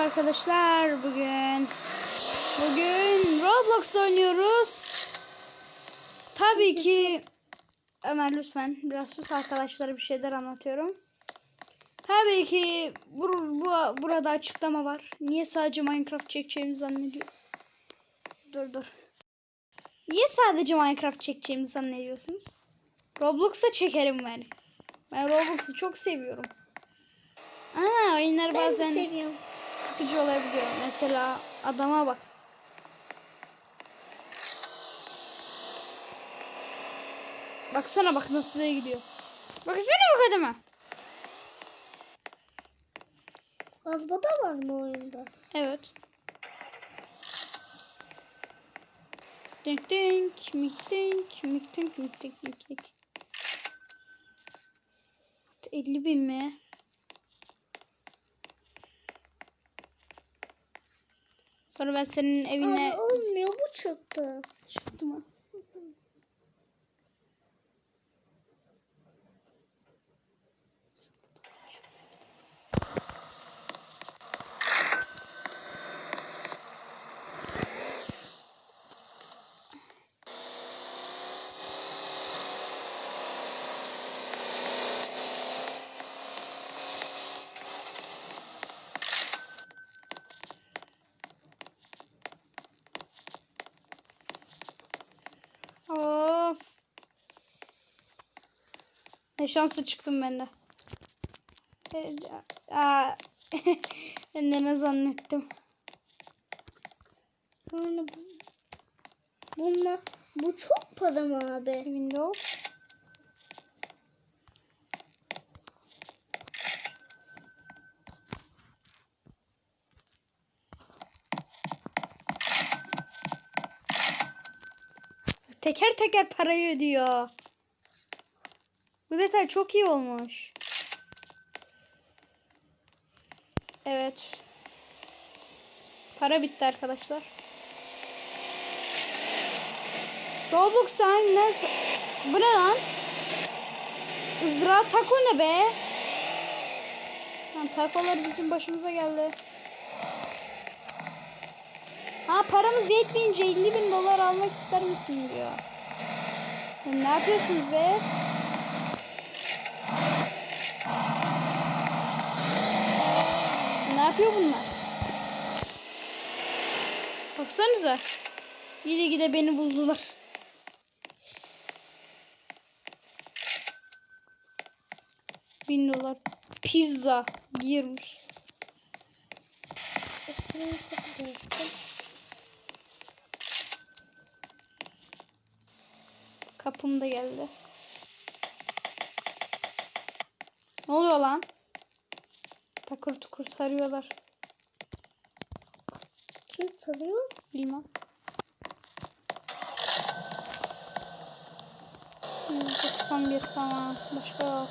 Merhaba arkadaşlar. Bugün bugün Roblox oynuyoruz. Tabii ki Ömer lütfen biraz sus arkadaşlara bir şeyler anlatıyorum. Tabii ki bu, bu burada açıklama var. Niye sadece Minecraft çekeceğimi zannediyor? Dur dur. Niye sadece Minecraft çekeceğimi zannediyorsunuz? Roblox'a çekerim ben. Ben Roblox'u çok seviyorum. Aa, oyunlar Ben bazen seviyorum. sıkıcı olabiliyor. Mesela adama bak. Baksana bak nasıl gidiyor. Baksana bak adama. Azbada var mı oyunda? Evet. Dink dink, mik dink, mik dink, mik dink, mik dink. 50 bin mi? Sonra ben senin evine... Abi olmuyor bu çıktı. Çıktı mı? Ne şanslı çıktım ben de. E, Aa, ben de ne zannettim. Yani bu, bununla, bu çok para mı abi? Windows. Teker teker parayı ödüyor. Bu detay çok iyi olmuş. Evet. Para bitti arkadaşlar. Roblox sen ne? Bu ne lan? Izra taco ne be? Lan takolar bizim başımıza geldi. Ha paramız yetmeyince 50 bin dolar almak ister misin diyor. Ya ne yapıyorsunuz be? Ne yapıyor bunlar? Baksanıza. Gide gide beni buldular. Bin dolar. Pizza girmiş. Kapım da geldi. Ne oluyor lan? Takır tukur sarıyorlar. Kim tanıyor? Bilmem. Hmm, 91 tamam. Başka yok.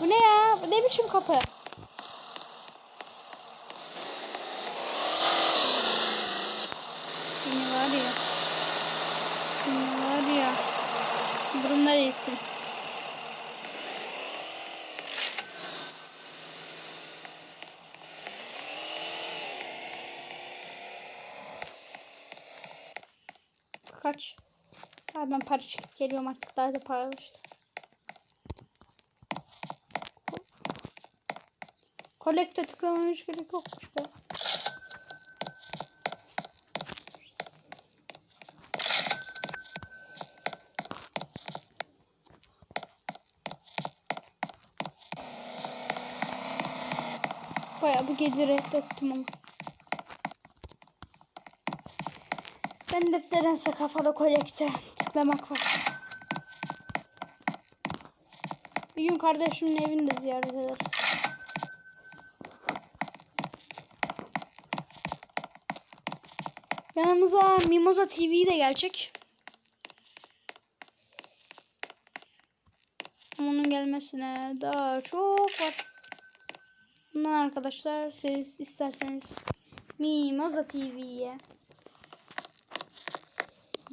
Bu ne ya? Bu ne biçim kapı? Seni var ya. Seni var ya. Burunda değilsin. Kaç? Ha, ben para çıkıp geliyorum artık daha da paralı işte. Kolekte tıklamaya hiç gerek yokmuş be. Bayağı bir gece reddettim ama. Ben de nedense kafada kolekte tıklamak var. Bir gün kardeşimin evini de ziyaret ederiz. Yanımıza Mimoza TV de gelecek. Onun gelmesine daha çok var. Bundan arkadaşlar siz isterseniz Mimoza TV'ye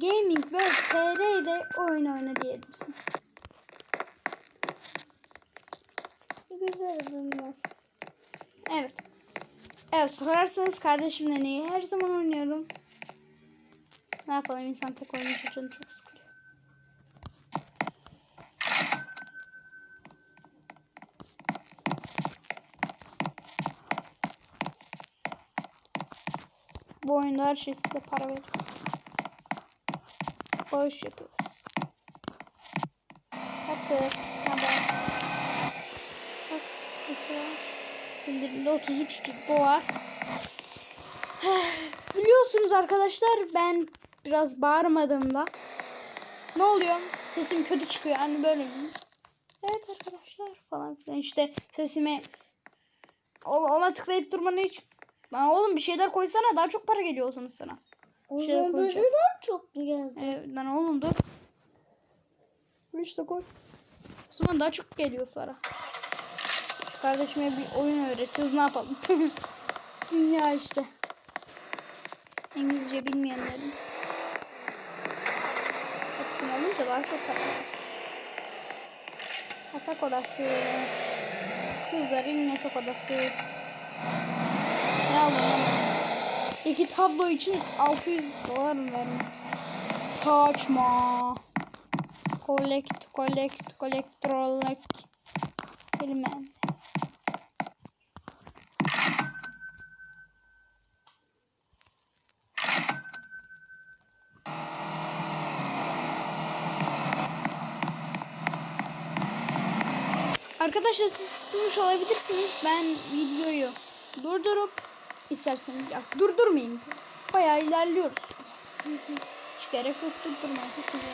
Gaming World TR'de oyun oyna diyebilirsiniz. Arabam var. Evet. Evet sorarsanız kardeşimle neyi her zaman oynuyorum. Ne yapalım insan tek oynayınca canı çok sıkılıyor. Bu oyunda her şey size para verir. Bağış yapıyoruz. Haber. Bak mesela bildirimde 33 bu var. Biliyorsunuz arkadaşlar ben biraz bağırmadığımda ne oluyor? Sesim kötü çıkıyor. Hani böyle mi? Evet arkadaşlar falan filan işte sesime ona tıklayıp durmanı hiç Lan oğlum bir şeyler koysana daha çok para geliyor o sana. O Şey zaman böyle daha çok mu geldi? Evet lan oğlum dur. İşte koy. O zaman daha çok geliyor para. Şu kardeşime bir oyun öğretiyoruz ne yapalım. Dünya işte. İngilizce bilmeyenlerin. Hepsini alınca daha çok para alıyoruz. Yatak odası. Kızların yatak odası. Ne aldın lan? İki tablo için 600 dolar vermek? Saçma. Collect, collect, collect, collect. Bilmem. Arkadaşlar siz sıkılmış olabilirsiniz. Ben videoyu durdurup isterseniz ya, durdurmayayım. Bayağı ilerliyoruz. Hiç gerek yok durdurmaya. Çok güzel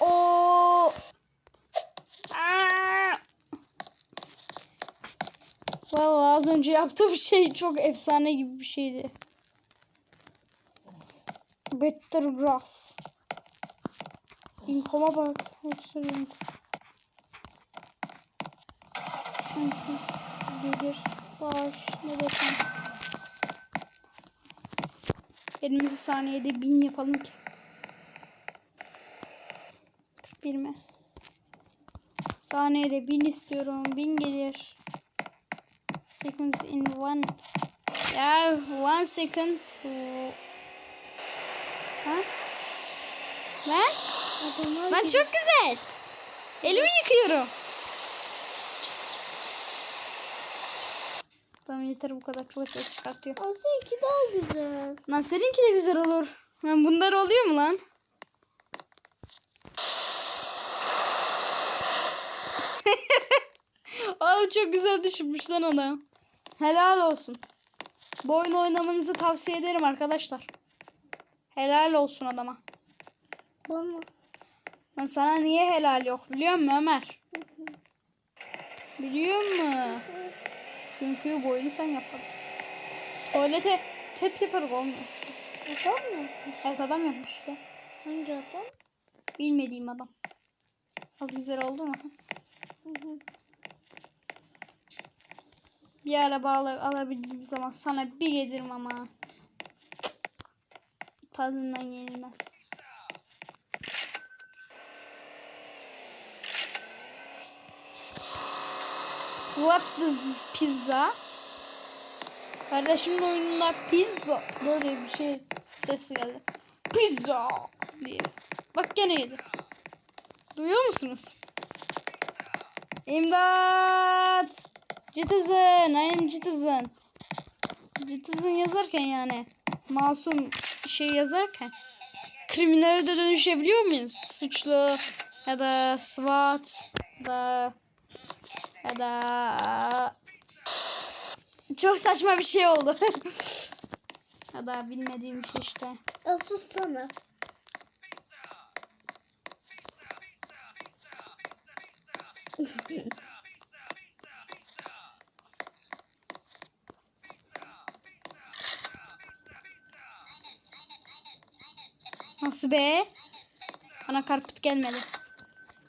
Aa! Vallahi az önce yaptığım şey çok efsane gibi bir şeydi. Better grass. İnkoma bak. Hepsi Gelir. Var. Ne desem. Elimizi saniyede bin yapalım ki. 41 mi? Saniyede bin istiyorum. Bin gelir. Seconds in one. Ya one second. Ha? Adamlar Lan çok güzel. Elimi yıkıyorum. Tamam yeter bu kadar çok ses çıkartıyor. Aslında iki daha güzel. Lan seninki de güzel olur. Lan bunlar oluyor mu lan? Abi çok güzel düşünmüş lan adam. Helal olsun. Bu oyunu oynamanızı tavsiye ederim arkadaşlar. Helal olsun adama. Bana. Lan sana niye helal yok biliyor musun Ömer? Biliyor musun? Çünkü bu oyunu sen yapmadın. Tuvalete tep yaparak olmuyor. Adam mı yapmış? Evet adam yapmış işte. Hangi adam? Bilmediğim adam. Az güzel oldu mu? Hı hı. Bir araba al alabildiğim zaman sana bir gelirim ama. Tadından yenilmez. What is this pizza? Kardeşimin oyununda pizza böyle bir şey sesi geldi. Pizza diye. Bak gene yedi. Duyuyor musunuz? İmdat! Citizen, I am citizen. Citizen yazarken yani masum şey yazarken kriminale de dönüşebiliyor muyuz? Suçlu ya da SWAT da ya da çok saçma bir şey oldu. ya da bilmediğim şey işte. Ya sus sana. Nasıl be? Bana karput gelmedi.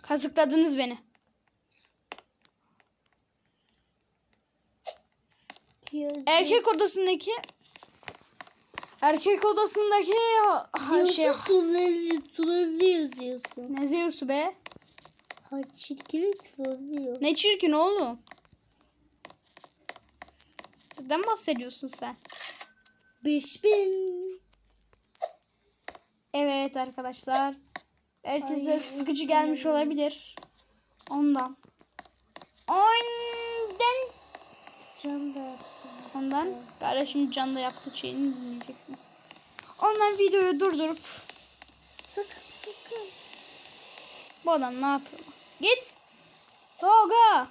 Kazıkladınız beni. Erkek odasındaki Erkek odasındaki ha, şey tuleli, tuleli yazıyorsun. ne Zeus'u be? Ha çirkin oluyor. Ne çirkin oğlum. Neden bahsediyorsun sen? 5000. Evet arkadaşlar. Size sıkıcı gelmiş olabilir. Ondan. Ondan. Can da. Ondan. Kardeşim can da yaptığı şeyini dinleyeceksiniz. Ondan videoyu durdurup Sakın sakın. bu adam ne yapıyor? Git. Toga.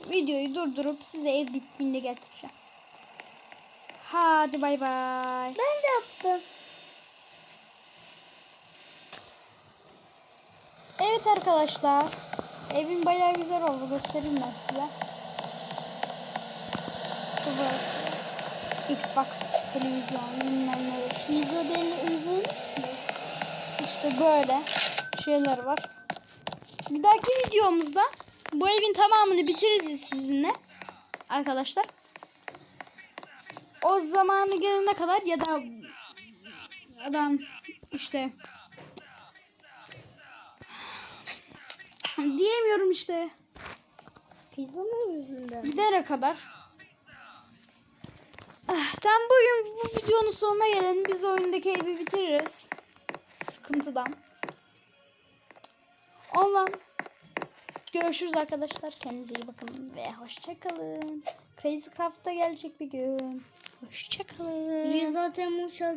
Videoyu durdurup size ev bittiğinde getireceğim. Hadi bay bay. Ben de yaptım. Evet arkadaşlar. Evim bayağı güzel oldu. Göstereyim ben size. Şu burası. Xbox, televizyon, bilmem ne. Liza beni özlemiş mi? İşte böyle şeyler var. Bir dahaki videomuzda bu evin tamamını bitiririz sizinle. Arkadaşlar. O zamanı gelene kadar ya da adam işte diyemiyorum işte. Pizzanın yüzünden. gidere kadar. Ah, Tam bugün bu videonun sonuna gelelim. Biz oyundaki evi bitiririz. Sıkıntıdan. Ondan görüşürüz arkadaşlar. Kendinize iyi bakın ve hoşçakalın. Crazy Craft'ta gelecek bir gün. Hoşçakalın. Liza Temuşa